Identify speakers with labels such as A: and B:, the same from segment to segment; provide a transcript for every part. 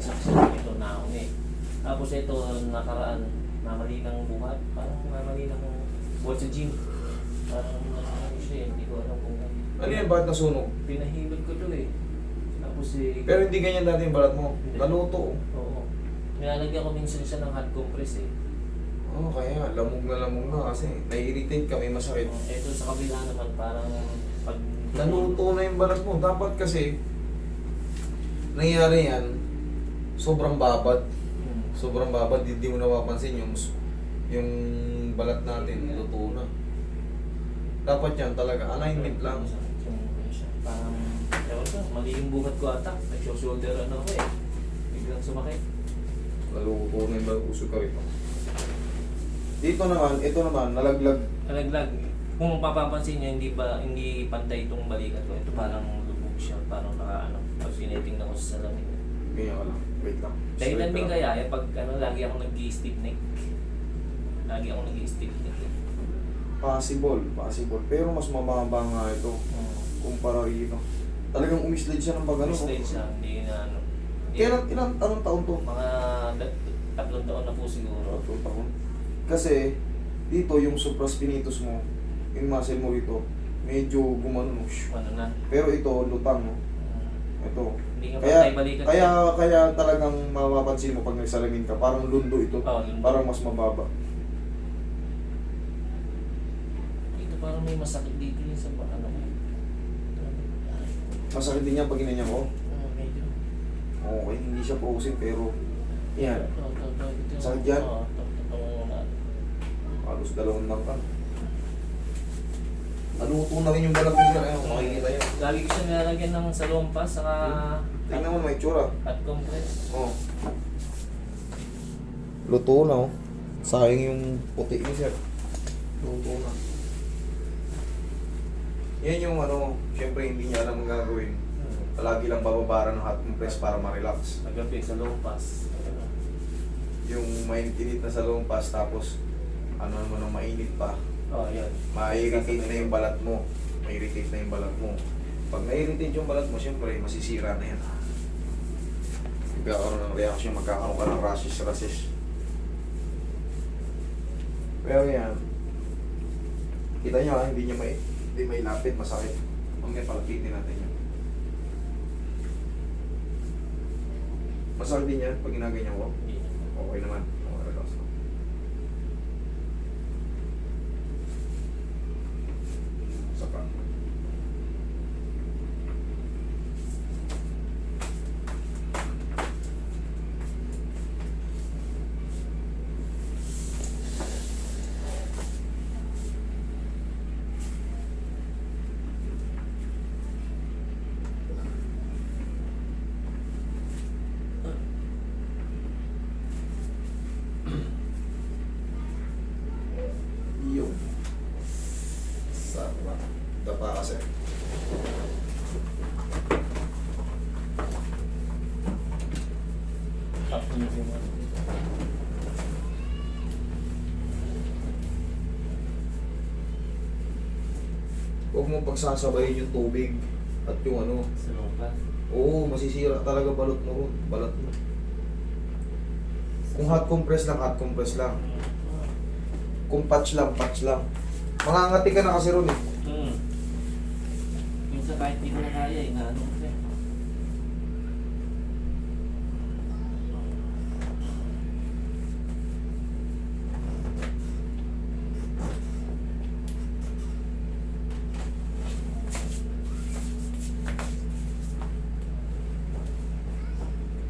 A: bumagsak siya. Ito naon eh. Tapos ito, nakaraan, namali ng buhat. Parang namali ng buhat sa gym. Parang ano siya, hindi ko alam kung
B: Ano yan, bakit nasunog?
A: pinahilot ko to eh. Tapos eh,
B: Pero hindi ganyan dati yung balat mo. Naluto.
A: oo. Nilalagyan ko minsan siya ng hot compress eh.
B: Oo, oh, kaya lamog na lamog na kasi nai-irritate ka, may masakit.
A: Oh, ito sa kabila naman parang pag
B: Naluto na yung balat mo. Dapat kasi, nangyari yan, sobrang babad. Sobrang babad, hindi mo napapansin yung yung balat natin, luto na. Dapat yan talaga, alignment lang.
A: Parang, ewan ko, mali yung buhat ko ata. Nag-shoulder ano ako eh. Biglang sumakit.
B: Naluto na yung usog ka rito. Dito naman, ito naman, nalaglag.
A: Nalaglag. Kung mapapansin niyo, hindi ba hindi pantay itong balikat ko. Ito parang lubog siya. Parang naka ano. Pag tinitingnan ko sa salamin.
B: Ganyan ka lang, wait lang.
A: Dahilan din kaya eh, pag ano, lagi ako nag-stiff neck. Lagi ako nag-stiff neck. eh.
B: Possible, possible. Pero mas mababa nga ito kumpara rito. Talagang umislide siya ng pagano.
A: Stage siya, hindi na ano. Hindi-
B: Kailan, ilang, anong taon to?
A: Mga da- tatlong taon na po siguro.
B: Tatlong taon. Kasi, dito yung supraspinatus mo, yung muscle mo rito, medyo gumano. no.
A: Ano na.
B: Pero ito, lutang. No?
A: Hmm, nga
B: Kaya,
A: balikat.
B: kaya, talagang mapapansin mo pag nagsalamin ka, parang lundo ito.
A: Oo, lundo.
B: Parang mas mababa.
A: Ito parang may masakit dito yung sa ano ko.
B: Masakit din yan pag inanya ko.
A: Ah, medyo.
B: Okay, hindi siya focusing pero yan. Sakit yan?
A: Oo.
B: Halos dalawang lang ka. Naluto na rin yung balat dyan. Ayun, makikita yan.
A: Lagi ko siya nilalagyan ng salompas, saka
B: Tingnan mo, may tsura.
A: at compress.
B: Oh. Luto na oh. Sayang yung puti ni sir. Luto na. Yan yung ano, syempre hindi niya alam ang gagawin. Palagi lang bababara ng hot compress para ma-relax.
A: Nagabi sa lompas.
B: Yung mainit-init na sa lumpas tapos ano naman ang mainit pa.
A: Oh, yun.
B: Ma-irritate na yung balat mo. Ma-irritate na yung balat mo. Pag na-irritate yung balat mo, syempre masisira na yan. Magkakaroon ng reaction, magkakaroon ka ng rashes, rashes. Pero yan, kita nyo ha, hindi niya may, hindi may lapit, masakit. Mamaya palapitin natin yan. Masakit din yan pag ginaganyan ko. Okay naman. Okay, relax lang. Saka. Yun. Sarap. Dapa kasi.
A: Up yung yung ano.
B: Huwag mo pagsasabayin yung tubig at yung ano. Oo, masisira talaga balot mo ron. Balat mo. Kung hot compress lang, hot compress lang. Kung patch lang, patch lang. Mangangati ka na kasi ron eh.
A: Hmm. Minsan kahit di ko na kaya eh, na ano kasi.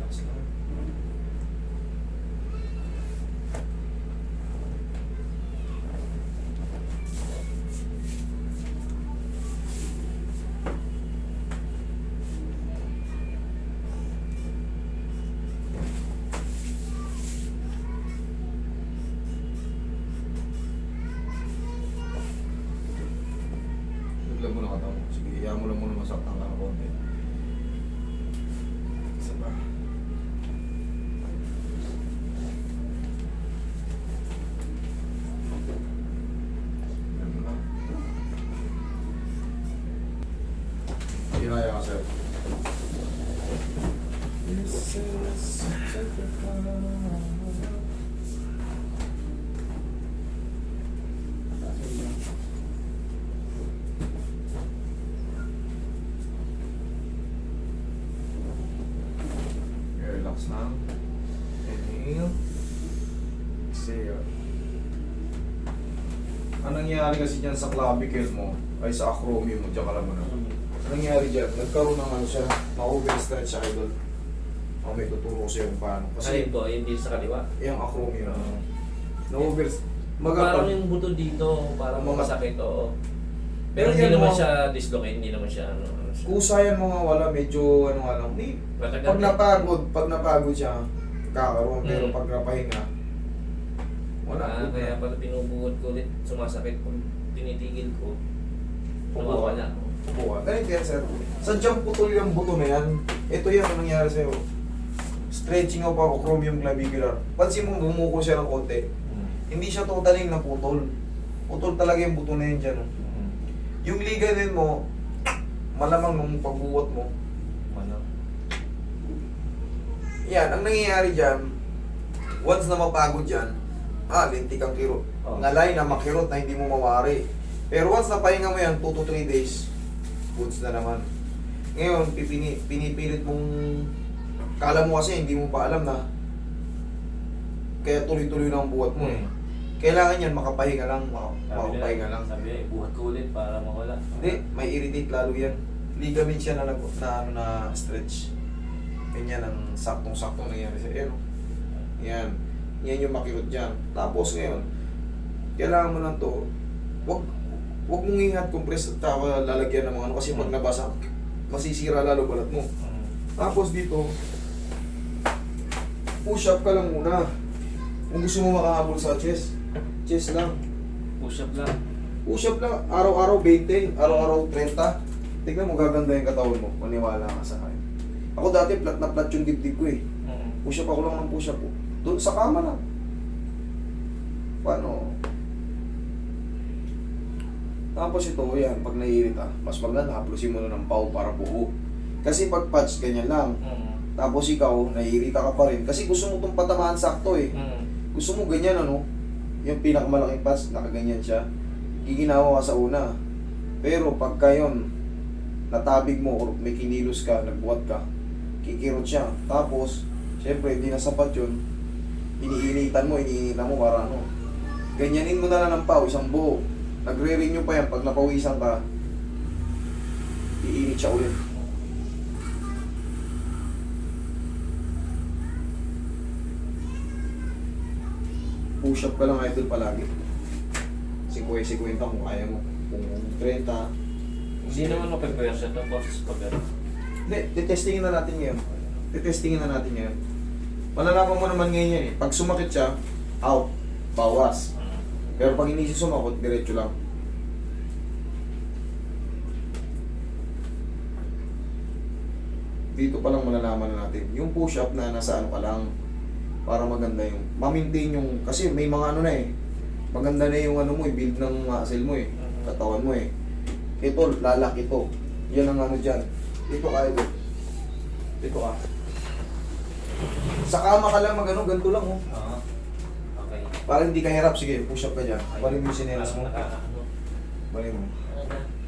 B: Relax lang. Bigla mo na katawa. Sige, iya masaktan ka ng konti. Isa pa. Hinaya ka, sir. Yes, sir. Relax lang. Inhale. Exhale. Anong nangyari kasi dyan sa clavicle mo, ay sa acromion mo, dyan ka lang mo na. Anong nangyari dyan? Nagkaroon ng ano siya, ma-overstretch siya idol. Ako may tuturo ko sa'yo kung paano.
A: Kasi
B: Kasi
A: ito, hindi sa kaliwa.
B: yung acromion,
A: Oo.
B: na-overstretch.
A: Parang yung buto dito, parang
B: Mga-
A: masakit, oo. Pero
B: Pero
A: hindi
B: yan
A: naman siya dislocate, hindi naman siya ano. ano siya.
B: kusa yan mga wala, medyo ano nga lang. Di,
A: Matagal
B: pag
A: din.
B: napagod, pag napagod siya, kakaroon. Pero
A: Mm.
B: pag napahinga, wala.
A: Ah, kaya pala binubuhat ko ulit, sumasakit ko, tinitigil ko,
B: Pupuha.
A: nawawala.
B: Buwa. Ganito yan, sir. Sadyang putol yung buto na yan. Ito yan ang nangyari sa'yo. Stretching of our chromium clavicular. Pansin mo, bumuko siya ng konti.
A: Mm.
B: Hindi siya totally naputol. Putol talaga yung buto na yan dyan. oh.
A: Mm.
B: Yung ligament mo, malamang nung pagbuwat mo,
A: Ano?
B: yan, ang nangyayari dyan, once na mapagod yan, ah, lintik ang kirot.
A: Oh.
B: Ngalay na makirot na hindi mo mawari. Pero once na pahinga mo yan, 2 to 3 days, goods na naman. Ngayon, pipini, pinipilit mong, kala mo kasi hindi mo pa alam na, kaya tuloy-tuloy na ang buhat mo eh.
A: Mm.
B: Kailangan yan, makapahinga lang,
A: Sabi
B: makapahinga lang.
A: sabi buhat ko ulit para mawala.
B: Hindi, may irritate lalo yan. Ligament siya na, nag, na, ano, na stretch. Ganyan ang saktong-saktong nangyari sa Ayan. oh. Yan. Yan yung makirot dyan. Tapos ngayon, kailangan mo lang to, wag, wag mong ingat compress at saka lalagyan ng mga ano kasi pag nabasa, masisira lalo balat mo.
A: Mm.
B: Tapos dito, push up ka lang muna. Kung gusto mo makahabol sa chest, chest lang.
A: Push up lang.
B: Push up lang, araw-araw 20, araw-araw 30. Tignan mo, gaganda yung katawan mo. Maniwala ka sa akin. Ako dati, flat na flat yung dibdib ko eh.
A: Mm.
B: Push up ako lang ng push up ko. Doon sa kama lang. Paano? Tapos ito, yan, pag naiirita, mas maganda, haplusin mo na ng pau para buo. Kasi pag patch, ganyan lang.
A: Mm.
B: Tapos ikaw, naiirita ka pa rin. Kasi gusto mo itong patamaan sakto eh.
A: Mm.
B: Gusto mo ganyan ano, yung pinakamalaking patch, nakaganyan siya. Giginawa ka sa una. Pero pagka yun, natabig mo or may kinilos ka, nagbuhat ka, kikirot siya. Tapos, syempre, hindi na sapat yun. Iniinitan mo, iniinitan mo para ano. Ganyanin mo na lang ng pau, isang buo. Nagre-renew pa yan. Pag napawisan ka, iinit siya ulit. Push up ka lang idol palagi. 50-50 kung kaya mo. Kung 30.
A: Hindi naman mapagpwersa ito, boss, pag ano.
B: Hindi, titestingin na natin ngayon. Titestingin na natin ngayon. Malalaman mo naman ngayon yan eh. Pag sumakit siya, out. Bawas. Pero pag hindi siya sumakot, diretso lang. Dito pa lang malalaman na natin. Yung push-up na nasa ano ka lang, para maganda yung, ma-maintain yung, kasi may mga ano na eh, maganda na yung ano mo, eh, build ng muscle mo eh, katawan mo eh. Ito, lalaki to. Yan ang ano dyan. Dito ka, ito. Dito ka. Sa kama ka lang, magano, ganito lang oh.
A: Oo. Okay.
B: Para hindi ka hirap, sige, push up ka dyan. Balik mo yung sinelas mo.
A: Parang naka- ano.
B: Balik mo.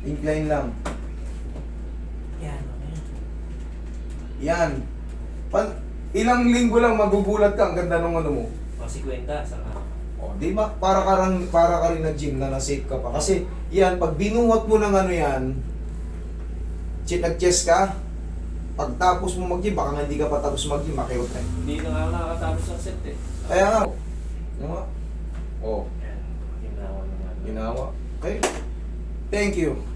B: Incline lang.
A: Yan, okay.
B: Yan. Pan ilang linggo lang magugulat ka, ang ganda ng ano mo.
A: Mga 50 sa ano.
B: O, di ba? Para ka rin, para ka rin nag-gym na na-safe ka pa. Kasi, yan, pag binuhat mo ng ano yan, nag-chest ka, pagtapos mo mag-gym, baka nga hindi ka pa tapos mag-gym, makirot na.
A: Hindi na nga ako nakakatapos ng set eh.
B: Kaya nga, ano nga? Oh,
A: Yan. Ginawa
B: ginawa. Okay. Thank you.